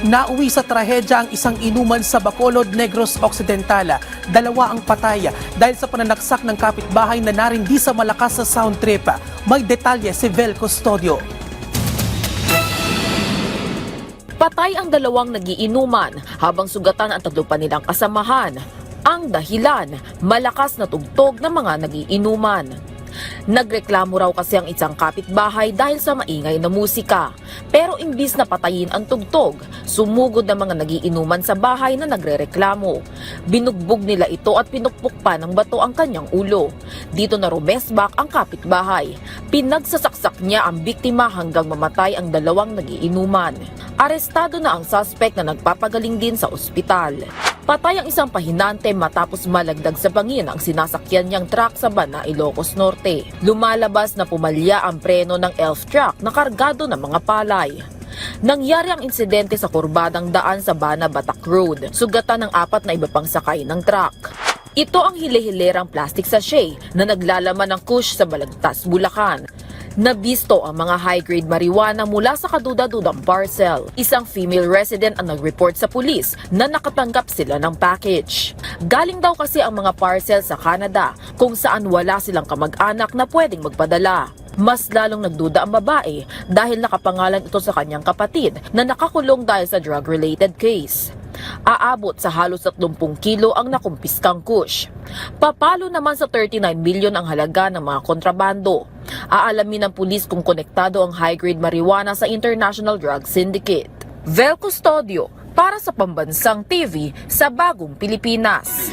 Nauwi sa trahedya ang isang inuman sa Bacolod, Negros Occidental. Dalawa ang patay dahil sa pananaksak ng kapitbahay na narindi sa malakas sa sound trip. May detalye si Vel Custodio. Patay ang dalawang nagiinuman habang sugatan ang tatlo pa nilang kasamahan. Ang dahilan, malakas na tugtog ng mga nagiinuman. Nagreklamo raw kasi ang isang kapitbahay dahil sa maingay na musika. Pero imbis na patayin ang tugtog, sumugod ng mga nagiinuman sa bahay na nagrereklamo. Binugbog nila ito at pinukpok pa ng bato ang kanyang ulo. Dito na rumesbak ang kapitbahay. Pinagsasaksak niya ang biktima hanggang mamatay ang dalawang nagiinuman. Arestado na ang suspect na nagpapagaling din sa ospital. Patay ang isang pahinante matapos malagdag sa bangin ang sinasakyan niyang truck sa Bana, Ilocos Norte. Lumalabas na pumalya ang preno ng elf truck na kargado ng mga palay. Nangyari ang insidente sa kurbadang daan sa Bana Batak Road. Sugatan ng apat na iba pang sakay ng truck. Ito ang hile-hilerang plastic sachet na naglalaman ng kush sa Balagtas, Bulacan. Nabisto ang mga high-grade marijuana mula sa kaduda-dudang parcel. Isang female resident ang nag-report sa pulis na nakatanggap sila ng package. Galing daw kasi ang mga parcel sa Canada kung saan wala silang kamag-anak na pwedeng magpadala. Mas lalong nagduda ang babae dahil nakapangalan ito sa kanyang kapatid na nakakulong dahil sa drug-related case. Aabot sa halos 30 kilo ang nakumpiskang kush. Papalo naman sa 39 milyon ang halaga ng mga kontrabando. Aalamin ng pulis kung konektado ang high-grade marijuana sa International Drug Syndicate. Vel Custodio para sa Pambansang TV sa Bagong Pilipinas.